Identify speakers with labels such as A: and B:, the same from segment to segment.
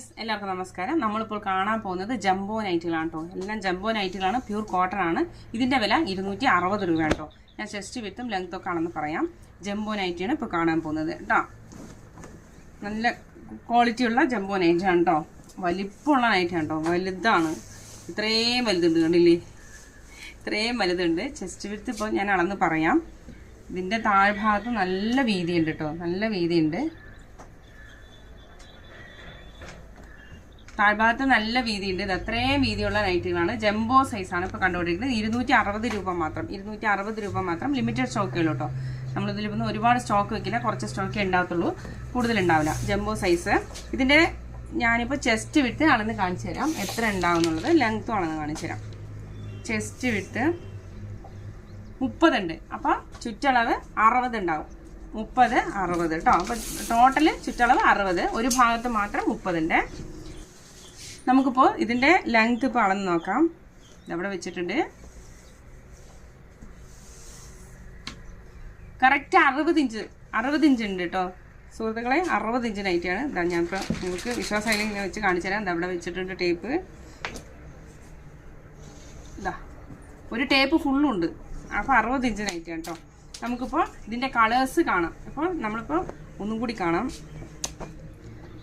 A: Friends എല്ലാവർക്കും നമസ്കാരം. നമ്മളിപ്പോൾ കാണാൻ പോകുന്നത് ജംബോ നൈറ്റുകളാണ് കേട്ടോ. എല്ലാം ജംബോ നൈറ്റുകളാണ് പ്യൂർ കോട്ടൺ ആണ്. ഇതിന്റെ വില ഇരുന്നൂറ്റി അറുപത് രൂപ കേട്ടോ. ഞാൻ ചെസ്റ്റ് വിത്തും ലെങ്ത് ഒക്കെ ആണെന്ന് പറയാം. ജംബോ നൈറ്റിയാണ് ഇപ്പോൾ കാണാൻ പോകുന്നത് കേട്ടോ. നല്ല ക്വാളിറ്റിയുള്ള ജംബോ നൈറ്റാണ് കേട്ടോ. വലിപ്പമുള്ള നൈറ്റാണ് കേട്ടോ. വലുതാണ്. ഇത്രയും വലുതുണ്ട് കണ്ടില്ലേ? ഇത്രയും വലുതുണ്ട്. ചെസ്റ്റ് വിത്ത് ഇപ്പോൾ ഞാൻ അളന്ന് പറയാം. ഇതിന്റെ താഴ്ഭാഗത്ത് നല്ല വീതിയുണ്ട് കേട്ടോ. നല്ല വീതിയുണ്ട്. താഴ്ഭാഗത്ത് നല്ല വീതിയുണ്ട്. ഇത് അത്രയും വീതിയുള്ള നൈറ്റുകളാണ്. ജംബോ സൈസാണ് ഇപ്പോൾ കണ്ടുകൊണ്ടിരിക്കുന്നത്. ഇരുന്നൂറ്റി അറുപത് രൂപ മാത്രം. ഇരുന്നൂറ്റി അറുപത് രൂപ മാത്രം ലിമിറ്റഡ് സ്റ്റോക്കുകൾ കേട്ടോ നമ്മളിതിൽ ഇപ്പം ഒരുപാട് സ്റ്റോക്ക് വെക്കില്ല. കുറച്ച് സ്റ്റോക്കേ ഉണ്ടാകത്തുള്ളൂ. കൂടുതൽ ഉണ്ടാവില്ല ജംബോ സൈസ് ഇതിന്റെ ഞാനിപ്പോൾ ചെസ്റ്റ് വിട്ട് അളന്ന് കാണിച്ചു തരാം. എത്ര ഉണ്ടാവും എന്നുള്ളത് ലെങ്ത്തും അളന്ന് കാണിച്ചു തരാം. ചെസ്റ്റ് വിട്ട് മുപ്പതുണ്ട്. അപ്പോൾ ചുറ്റളവ് അറുപത് ഉണ്ടാവും. മുപ്പത് അറുപത് കേട്ടോ അപ്പോൾ ടോട്ടൽ ചുറ്റളവ് അറുപത്. ഒരു ഭാഗത്ത് മാത്രം മുപ്പതുണ്ട്. നമുക്കിപ്പോൾ ഇതിന്റെ ലെങ്ത് ഇപ്പോൾ അളന്ന് നോക്കാം. ഇതവിടെ വെച്ചിട്ടുണ്ട്? കറക്റ്റ് അറുപത് ഇഞ്ച് അറുപത് ഇഞ്ച് ഉണ്ട് കേട്ടോ സുഹൃത്തുക്കളെ അറുപത് ഇഞ്ച് നൈറ്റാണ് ഇതാ ഞാനിപ്പോൾ നിങ്ങൾക്ക് വിശ്വാസമായി ഇങ്ങനെ വെച്ച് കാണിച്ചു തരാം. ഇതവിടെ വെച്ചിട്ടുണ്ട് ടേപ്പ് ഇതാ ഒരു ടേപ്പ് ഫുള്ളുണ്ട് അപ്പോൾ അറുപത് ഇഞ്ച് നൈറ്റാണ് കേട്ടോ നമുക്കിപ്പോൾ ഇതിന്റെ കളേഴ്സ് കാണാം. അപ്പോൾ നമ്മളിപ്പോൾ ഒന്നും കൂടി കാണാം.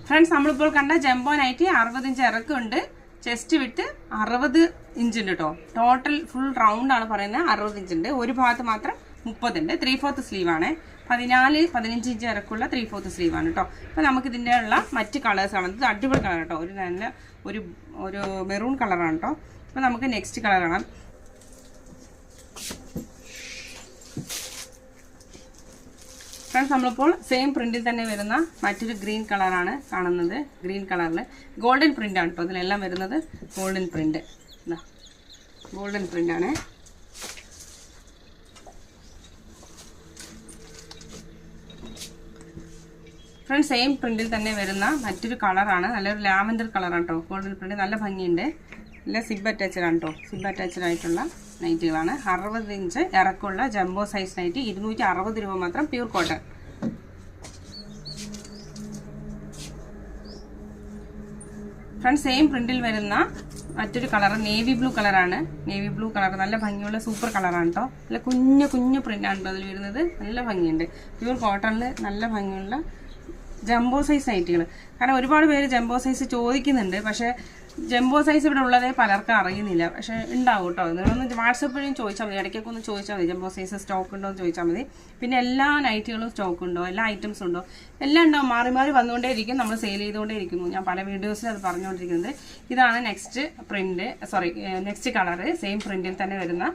A: ഫ്രണ്ട്സ് നമ്മളിപ്പോൾ കണ്ട ജംബോ നൈറ്റി അറുപത് ഇഞ്ച് ഇറക്കുണ്ട്. ചെസ്റ്റ് വിട്ട് അറുപത് ഇഞ്ച് ഉണ്ട് കേട്ടോ ടോട്ടൽ ഫുൾ റൗണ്ട് ആണ് പറയുന്നത് അറുപത് ഇഞ്ച് ഉണ്ട് ഒരു ഭാഗത്ത് മാത്രം മുപ്പതുണ്ട്. ത്രീ ഫോർത്ത് സ്ലീവ് ആണ്. പതിനാല് പതിനഞ്ച് ഇഞ്ച് ഇറക്കുള്ള ത്രീ ഫോർത്ത് സ്ലീവ് ആണ് കേട്ടോ അപ്പോൾ നമുക്ക് ഇതിന്റെ ഉള്ള മറ്റ് കളേഴ്സ് ആണ്. ഇത് അടിപൊളി കളർ കേട്ടോ ഒരു നല്ല ഒരു ഒരു മെറൂൺ കളറാണ് കേട്ടോ അപ്പോൾ നമുക്ക് നെക്സ്റ്റ് കളർ കാണാം. ഫ്രണ്ട്സ് നമ്മളിപ്പോൾ സെയിം പ്രിന്റിൽ തന്നെ വരുന്ന മറ്റൊരു ഗ്രീൻ കളറാണ് കാണുന്നത്. ഗ്രീൻ കളറിൽ ഗോൾഡൻ ആണ് കേട്ടോ ഇതിലെല്ലാം വരുന്നത് ഗോൾഡൻ പ്രിന്റ് ഇതാ ഗോൾഡൻ പ്രിന്റ് ആണ്. ഫ്രണ്ട്സ് സെയിം പ്രിന്റിൽ തന്നെ വരുന്ന മറ്റൊരു കളറാണ് നല്ലൊരു ലാവൻഡർ കളറാണ് കേട്ടോ ഗോൾഡൻ പ്രിന്റ് നല്ല ഭംഗിയുണ്ട്. നല്ല സിബ് അറ്റാച്ചഡ് ആണ് കേട്ടോ സിബ് അറ്റാച്ചഡ് ആയിട്ടുള്ള നൈറ്റുകളാണ്. അറുപത് ഇഞ്ച് ഇറക്കമുള്ള ജംബോ സൈസ് നൈറ്റ് ഇരുന്നൂറ്റി അറുപത് രൂപ മാത്രം പ്യൂർ കോട്ടൺ. ഫ്രണ്ട് സെയിം പ്രിന്റിൽ വരുന്ന മറ്റൊരു കളർ നേവി ബ്ലൂ കളറാണ്. നേവി ബ്ലൂ കളർ നല്ല ഭംഗിയുള്ള സൂപ്പർ കളറാണ് കേട്ടോ നല്ല കുഞ്ഞു കുഞ്ഞു പ്രിന്റാണ് അതിൽ വരുന്നത്. നല്ല ഭംഗിയുണ്ട്. പ്യൂർ കോട്ടണിൽ നല്ല ഭംഗിയുള്ള ജംബോ സൈസ് നൈറ്റുകൾ കാരണം ഒരുപാട് പേര് ജംബോ സൈസ് ചോദിക്കുന്നുണ്ട്. പക്ഷേ ജംബോ സൈസ് ഇവിടെ ഉള്ളതേ പലർക്കും അറിയുന്നില്ല. പക്ഷേ ഉണ്ടാവും കേട്ടോ നിങ്ങളൊന്ന് വാട്സപ്പ് വഴിയും ചോദിച്ചാൽ മതി. ഇടയ്ക്കൊക്കെ ഒന്ന് ചോദിച്ചാൽ മതി. ജംബോ സൈസ് സ്റ്റോക്ക് ഉണ്ടോ എന്ന് ചോദിച്ചാൽ മതി. പിന്നെ എല്ലാ നൈറ്റുകളും സ്റ്റോക്ക് ഉണ്ടോ? എല്ലാ ഐറ്റംസും ഉണ്ടോ? എല്ലാം ഉണ്ടാവും. മാറി മാറി വന്നുകൊണ്ടേ ഇരിക്കും നമ്മൾ സെയിൽ ചെയ്തുകൊണ്ടേ ഇരിക്കുന്നു ഞാൻ പല വീഡിയോസിൽ അത് പറഞ്ഞുകൊണ്ടിരിക്കുന്നത്. ഇതാണ് next print sorry next colour same പ്രിന്റിൽ തന്നെ വരുന്ന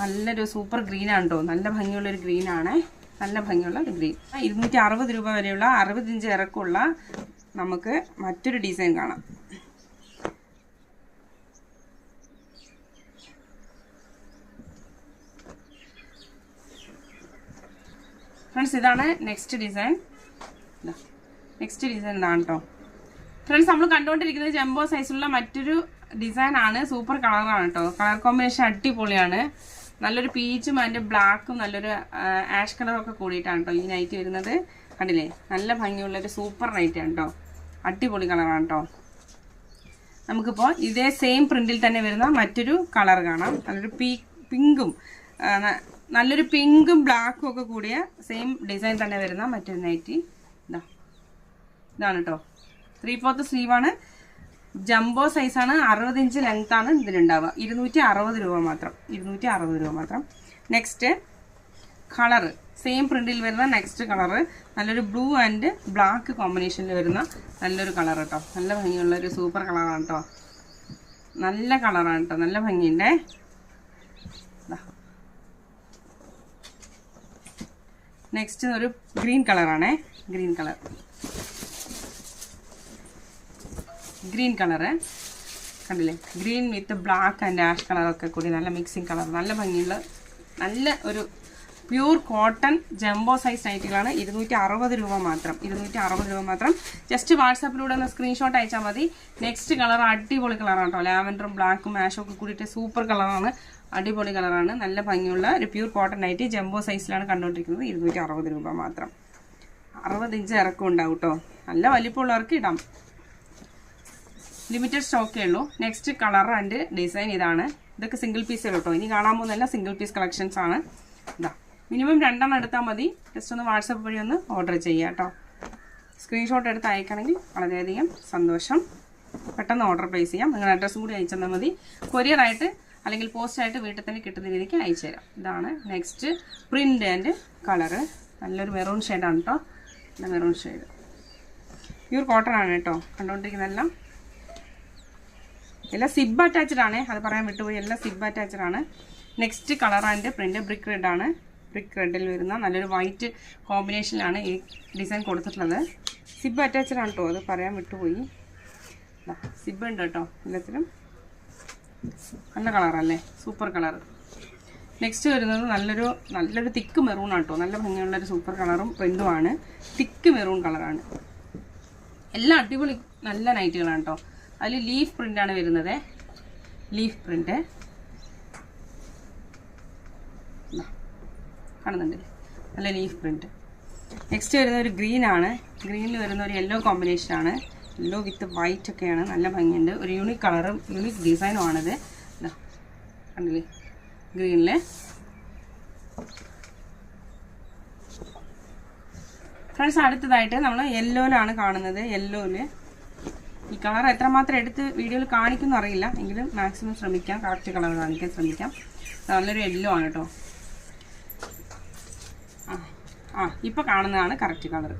A: നല്ലൊരു സൂപ്പർ ഗ്രീനാണ് കേട്ടോ നല്ല ഭംഗിയുള്ളൊരു ഗ്രീൻ ആണ്. നല്ല ഭംഗിയുള്ള ഒരു ഗ്രീൻ ഇരുന്നൂറ്റി അറുപത് രൂപ വരെയുള്ള അറുപത്തിഞ്ച് ഇറക്കമുള്ള നമുക്ക് മറ്റൊരു ഡിസൈൻ കാണാം. ഫ്രണ്ട്സ് ഇതാണ് നെക്സ്റ്റ് ഡിസൈൻ നെക്സ്റ്റ് ഡിസൈൻ ഇതാണ് കേട്ടോ ഫ്രണ്ട്സ് നമ്മൾ കണ്ടുകൊണ്ടിരിക്കുന്നത് ജംബോ സൈസുള്ള മറ്റൊരു ഡിസൈൻ ആണ്. സൂപ്പർ കളറാണ് കേട്ടോ കളർ കോമ്പിനേഷൻ അടിപൊളിയാണ്. നല്ലൊരു പീച്ചും അതിന്റെ ബ്ലാക്കും നല്ലൊരു ആഷ് കളറൊക്കെ കൂടിയിട്ടാണ് കേട്ടോ ഈ നൈറ്റ് വരുന്നത്. കണ്ടില്ലേ? നല്ല ഭംഗിയുള്ളൊരു സൂപ്പർ നൈറ്റ് ആണ് കേട്ടോ അടിപൊളി കളറാണ് കേട്ടോ നമുക്കിപ്പോൾ ഇതേ സെയിം പ്രിന്റിൽ തന്നെ വരുന്ന മറ്റൊരു കളർ കാണാം. നല്ലൊരു പീ പിങ്കും നല്ലൊരു പിങ്കും ബ്ലാക്കും ഒക്കെ കൂടിയ സെയിം ഡിസൈൻ തന്നെ വരുന്ന മറ്റൊരു നൈറ്റി. ഇതാ ഇതാണ് കേട്ടോ ത്രീ ഫോർത്ത് സ്ലീവാണ് ജംബോ സൈസാണ് അറുപത് ഇഞ്ച് ലെങ്ത് ആണ് ഇതിലുണ്ടാവുക. ഇരുന്നൂറ്റി അറുപത് രൂപ മാത്രം. ഇരുന്നൂറ്റി അറുപത് രൂപ മാത്രം. നെക്സ്റ്റ് കളറ് സെയിം പ്രിന്റിൽ വരുന്ന നെക്സ്റ്റ് കളറ് നല്ലൊരു ബ്ലൂ ആൻഡ് ബ്ലാക്ക് കോമ്പിനേഷനിൽ വരുന്ന നല്ലൊരു കളർ കേട്ടോ നല്ല ഭംഗിയുള്ള ഒരു സൂപ്പർ കളറാണ് കേട്ടോ നല്ല കളറാണ് കേട്ടോ നല്ല ഭംഗിയുണ്ടേ. നെക്സ്റ്റ് ഒരു ഗ്രീൻ കളറാണേ ഗ്രീൻ കളർ ഗ്രീൻ കളറ് കണ്ടില്ലേ? Green with black and ash കളറൊക്കെ കൂടി നല്ല മിക്സിങ് കളർ നല്ല ഭംഗിയുള്ള നല്ല ഒരു പ്യൂർ കോട്ടൺ ജംബോ സൈസ് നൈറ്റുകളാണ് ഇരുന്നൂറ്റി അറുപത് രൂപ മാത്രം. ഇരുന്നൂറ്റി അറുപത് രൂപ മാത്രം. ജസ്റ്റ് വാട്സാപ്പിലൂടെ ഒന്ന് സ്ക്രീൻഷോട്ട് അയച്ചാൽ മതി. നെക്സ്റ്റ് കളർ അടിപൊളി കളറാണ് കേട്ടോ. ലാവൻഡറും ബ്ലാക്കും ആഷും ഒക്കെ കൂടിയിട്ട് സൂപ്പർ കളറാണ് അടിപൊളി കളറാണ്. നല്ല ഭംഗിയുള്ള ഒരു പ്യൂർ കോട്ടൺ ആയിട്ട് ജംബോ സൈസിലാണ് കണ്ടുകൊണ്ടിരിക്കുന്നത് ഇരുന്നൂറ്റി അറുപത് രൂപ മാത്രം. അറുപത് ഇഞ്ച് ഇറക്കം ഉണ്ടാവും കേട്ടോ നല്ല വലിപ്പമുള്ളവർക്ക് ഇടാം. ലിമിറ്റഡ് സ്റ്റോക്കേ ഉള്ളൂ. നെക്സ്റ്റ് കളർ ആൻഡ് ഡിസൈൻ ഇതാണ്. ഇതൊക്കെ സിംഗിൾ പീസേ കേട്ടോ ഇനി കാണാൻ പോകുന്നതല്ല സിംഗിൾ പീസ് കളക്ഷൻസ് ആണ്. ഇതാ. മിനിമം രണ്ടെണ്ണം എടുത്താൽ മതി. ജസ്റ്റ് ഒന്ന് വാട്സപ്പ് വഴി ഒന്ന് ഓർഡർ ചെയ്യുക കേട്ടോ സ്ക്രീൻഷോട്ട് എടുത്ത് അയക്കണമെങ്കിൽ വളരെയധികം സന്തോഷം. പെട്ടെന്ന് ഓർഡർ പ്ലേസ് ചെയ്യാം. നിങ്ങളുടെ അഡ്രസ്സും കൂടി അയച്ചു തന്നാൽ മതി. കൊറിയറായിട്ട് അല്ലെങ്കിൽ പോസ്റ്റായിട്ട് വീട്ടിൽ തന്നെ കിട്ടുന്ന രീതിക്ക് അയച്ചു തരാം. ഇതാണ് നെക്സ്റ്റ് പ്രിന്റ് ആൻഡ് കളറ് നല്ലൊരു മെറൂൺ ഷെയ്ഡാണ് കേട്ടോ നല്ല മെറൂൺ ഷെയ്ഡ് പ്യൂർ കോട്ടൺ ആണ് കേട്ടോ കണ്ടുകൊണ്ടിരിക്കുന്നതെല്ലാം എല്ലാം സിബ് അറ്റാച്ച്ഡ് ആണ്. അത് പറയാൻ വിട്ടുപോയി. എല്ലാം സിബ് അറ്റാച്ച്ഡ് ആണ്. Next colour and print brick red ആണ്. ബ്രിക്ക് റെഡിൽ വരുന്ന നല്ലൊരു വൈറ്റ് കോമ്പിനേഷനിലാണ് ഈ ഡിസൈൻ കൊടുത്തിട്ടുള്ളത്. സിബ് അറ്റാച്ച്ഡ് ആണ് കേട്ടോ അത് പറയാൻ വിട്ടുപോയി. സിബ് ഉണ്ട് കേട്ടോ എല്ലാത്തിലും. നല്ല കളറല്ലേ? Super colour. നെക്സ്റ്റ് വരുന്നത് നല്ലൊരു നല്ലൊരു തിക്ക് മെറൂൺ ആട്ടോ. നല്ല ഭംഗിയുള്ളൊരു സൂപ്പർ കളറും പ്രിന്റുമാണ് തിക്ക് മെറൂൺ കളറാണ്. എല്ലാം അടിപൊളി നല്ല നൈറ്റുകളാണ് കേട്ടോ അതിൽ ലീഫ് പ്രിന്റാണ് വരുന്നത്. ലീഫ് പ്രിന്റ് കാണുന്നുണ്ട്. നല്ല ലീഫ് പ്രിന്റ് നെക്സ്റ്റ് വരുന്ന ഒരു ഗ്രീനാണ്. ഗ്രീനിൽ വരുന്ന ഒരു യെല്ലോ കോമ്പിനേഷൻ ആണ്. യെല്ലോ വിത്ത് വൈറ്റ് ഒക്കെയാണ്. നല്ല ഭംഗിയുണ്ട്. ഒരു യൂണിക് കളറും യൂണിക് ഡിസൈനും ആണിത്. കണ്ടില്ലേ? ഗ്രീനിൽ ഫ്രണ്ട്സ് അടുത്തതായിട്ട് നമ്മൾ യെല്ലോയിലാണ് കാണുന്നത്. യെല്ലോയിൽ ഈ കളർ എത്രമാത്രം എടുത്ത് വീഡിയോയിൽ കാണിക്കുന്നു അറിയില്ല. എങ്കിലും മാക്സിമം ശ്രമിക്കാം. കറക്റ്റ് കളർ കാണിക്കാൻ ശ്രമിക്കാം. നല്ലൊരു യെല്ലോ ആണ് കേട്ടോ ആ ഇപ്പോൾ കാണുന്നതാണ് കറക്റ്റ് കളർ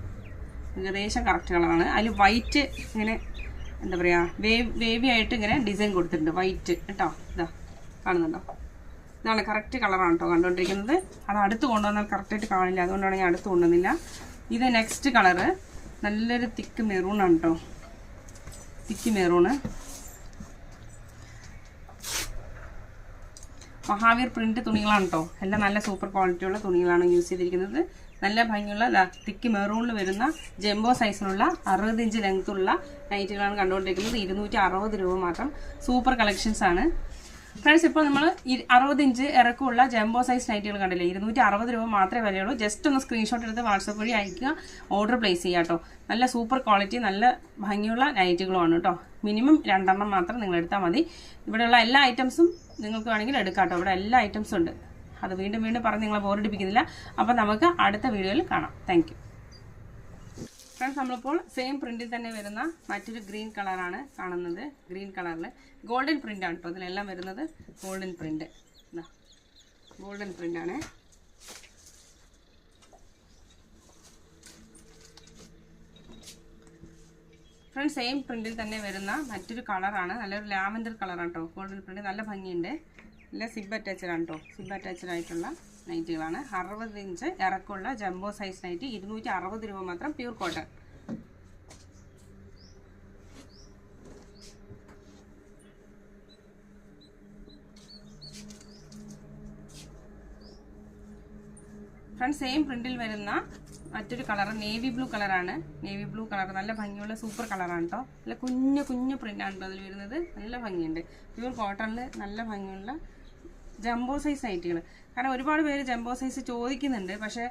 A: ഏകദേശം കറക്റ്റ് കളറാണ്. അതിൽ വൈറ്റ് ഇങ്ങനെ എന്താ പറയുക വേവ് വേവി ആയിട്ട് ഇങ്ങനെ ഡിസൈൻ കൊടുത്തിട്ടുണ്ട്. വൈറ്റ് കേട്ടോ? ഇതാ കാണുന്നുണ്ടോ? ഇതാണ് കറക്റ്റ് കളറാണ് കേട്ടോ കണ്ടുകൊണ്ടിരിക്കുന്നത് അത് അടുത്ത് കൊണ്ടുവന്നാൽ കറക്റ്റായിട്ട് കാണില്ല. അതുകൊണ്ടാണ് ഞാൻ അടുത്ത് കൊണ്ടുവന്നില്ല. ഇത് നെക്സ്റ്റ് കളറ് നല്ലൊരു തിക്ക് മെറൂണാണ് കേട്ടോ തിക്ക് മെറൂണ് മഹാവീർ പ്രിന്റ് തുണികളാണ് കേട്ടോ എല്ലാം നല്ല സൂപ്പർ ക്വാളിറ്റിയുള്ള തുണികളാണ് യൂസ് ചെയ്തിരിക്കുന്നത്. നല്ല ഭംഗിയുള്ള തിക്ക് മെറൂണിൽ വരുന്ന ജംബോ സൈസിലുള്ള അറുപത് ഇഞ്ച് ലെങ്ത്തുള്ള നൈറ്റുകളാണ് കണ്ടുകൊണ്ടിരിക്കുന്നത്. ഇരുന്നൂറ്റി അറുപത് രൂപ മാത്രം. സൂപ്പർ കളക്ഷൻസ് ആണ്. ഫ്രണ്ട്സ് ഇപ്പോൾ നമ്മൾ അറുപത് ഇഞ്ച് ഇറക്കമുള്ള ജംബോ സൈസ് നൈറ്റുകൾ കണ്ടില്ലേ? ഇരുന്നൂറ്റി അറുപത് രൂപ മാത്രമേ വിലയുള്ളൂ. ജസ്റ്റ് ഒന്ന് സ്ക്രീൻഷോട്ട് എടുത്ത് വാട്സപ്പ് വഴി അയക്കുക. ഓർഡർ പ്ലേസ് ചെയ്യുക കേട്ടോ. നല്ല സൂപ്പർ ക്വാളിറ്റി നല്ല ഭംഗിയുള്ള നൈറ്റുകളുമാണ് കേട്ടോ. മിനിമം രണ്ടെണ്ണം മാത്രം നിങ്ങൾ എടുത്താൽ മതി. ഇവിടെയുള്ള എല്ലാ ഐറ്റംസും നിങ്ങൾക്ക് വേണമെങ്കിൽ എടുക്കാം കേട്ടോ. ഇവിടെ എല്ലാ ഐറ്റംസും ഉണ്ട്. അത് വീണ്ടും വീണ്ടും പറഞ്ഞ് നിങ്ങളെ ബോറടിപ്പിക്കുന്നില്ല അപ്പോൾ നമുക്ക് അടുത്ത വീഡിയോയിൽ കാണാം. താങ്ക് ഫ്രണ്ട്സ് നമ്മളിപ്പോൾ സെയിം പ്രിന്റിൽ തന്നെ വരുന്ന മറ്റൊരു ഗ്രീൻ കളറാണ് കാണുന്നത്. ഗ്രീൻ കളറിൽ ഗോൾഡൻ ആണ് കേട്ടോ ഇതിലെല്ലാം വരുന്നത് ഗോൾഡൻ പ്രിന്റ് ഗോൾഡൻ പ്രിന്റ് ആണ്. ഫ്രണ്ട്സ് സെയിം പ്രിന്റിൽ തന്നെ വരുന്ന മറ്റൊരു കളറാണ് നല്ലൊരു ലാവൻഡർ കളറാണ് കേട്ടോ ഗോൾഡൻ പ്രിന്റ് നല്ല ഭംഗിയുണ്ട്. നല്ല സിബ് അറ്റാച്ചഡ് ആണ് കേട്ടോ സിബ് അറ്റാച്ചഡ് ആയിട്ടുള്ള നൈറ്റികളാണ്. അറുപത് ഇഞ്ച് ഇറക്കുള്ള ജംബോ സൈസ് നൈറ്റ് ഇരുന്നൂറ്റി അറുപത് രൂപ മാത്രം പ്യൂർ കോട്ടൺ. ഫ്രണ്ട് സെയിം പ്രിന്റിൽ വരുന്ന മറ്റൊരു കളർ നേവി ബ്ലൂ കളറാണ്. നേവി ബ്ലൂ കളർ നല്ല ഭംഗിയുള്ള സൂപ്പർ കളറാണ് കേട്ടോ നല്ല കുഞ്ഞു കുഞ്ഞു പ്രിന്റാണ് കേട്ടോ അതിൽ വരുന്നത്. നല്ല ഭംഗിയുണ്ട്. പ്യൂർ കോട്ടണിൽ നല്ല ഭംഗിയുള്ള ജംബോ സൈസ് നൈറ്റികൾ കാരണം ഒരുപാട് പേര് ജംബോ സൈസ് ചോദിക്കുന്നുണ്ട്. പക്ഷേ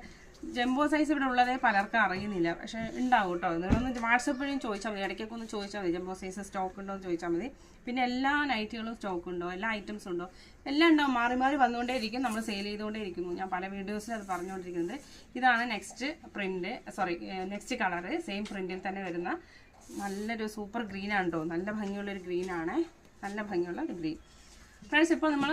A: ജംബോ സൈസ് ഇവിടെ ഉള്ളതേ പലർക്കും അറിയുന്നില്ല. പക്ഷേ ഉണ്ടാവും കേട്ടോ നിങ്ങളൊന്ന് വാട്സപ്പ് വഴിയും ചോദിച്ചാൽ മതി. ഇടയ്ക്കൊക്കെ ഒന്ന് ചോദിച്ചാൽ മതി. ജംബോ സൈസ് സ്റ്റോക്ക് ഉണ്ടോ എന്ന് ചോദിച്ചാൽ മതി. പിന്നെ എല്ലാ നൈറ്റുകളും സ്റ്റോക്ക് ഉണ്ടോ? എല്ലാ ഐറ്റംസ് ഉണ്ടോ? എല്ലാം ഉണ്ടാവും. മാറി മാറി വന്നുകൊണ്ടേ ഇരിക്കും നമ്മൾ സെയിൽ ചെയ്തുകൊണ്ടേ ഇരിക്കുന്നു ഞാൻ പല വീഡിയോസിൽ അത് പറഞ്ഞുകൊണ്ടിരിക്കുന്നത് ഇതാണ് next print. Sorry next colour. Same പ്രിന്റിൽ തന്നെ വരുന്ന നല്ലൊരു സൂപ്പർ ഗ്രീനാണ് കേട്ടോ നല്ല ഭംഗിയുള്ളൊരു ഗ്രീനാണ്. നല്ല ഭംഗിയുള്ള ഒരു ഗ്രീൻ. ഫ്രണ്ട്സ് ഇപ്പോൾ നമ്മൾ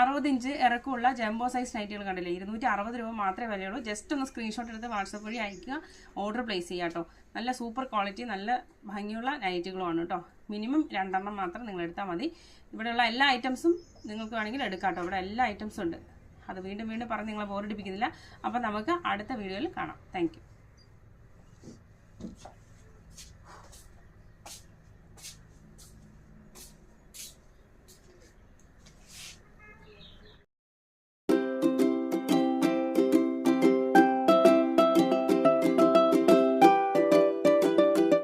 A: അറുപത് ഇഞ്ച് ഇറക്കമുള്ള ജംബോ സൈസ് നൈറ്റുകൾ കണ്ടില്ലേ? ഇരുന്നൂറ്റി അറുപത് രൂപ മാത്രമേ വിലയുള്ളൂ. ജസ്റ്റ് ഒന്ന് സ്ക്രീൻഷോട്ട് എടുത്ത് വാട്സപ്പ് വഴി അയക്കുക. ഓർഡർ പ്ലേസ് ചെയ്യുക കേട്ടോ. നല്ല സൂപ്പർ ക്വാളിറ്റി നല്ല ഭംഗിയുള്ള നൈറ്റുകളുമാണ് കേട്ടോ. മിനിമം രണ്ടെണ്ണം മാത്രം നിങ്ങൾ എടുത്താൽ മതി. ഇവിടെയുള്ള എല്ലാ ഐറ്റംസും നിങ്ങൾക്ക് വേണമെങ്കിൽ എടുക്കാം കേട്ടോ. ഇവിടെ എല്ലാ ഐറ്റംസും ഉണ്ട്. അത് വീണ്ടും വീണ്ടും പറഞ്ഞ് നിങ്ങളെ ബോറടിപ്പിക്കുന്നില്ല അപ്പോൾ നമുക്ക് അടുത്ത വീഡിയോയിൽ കാണാം. താങ്ക്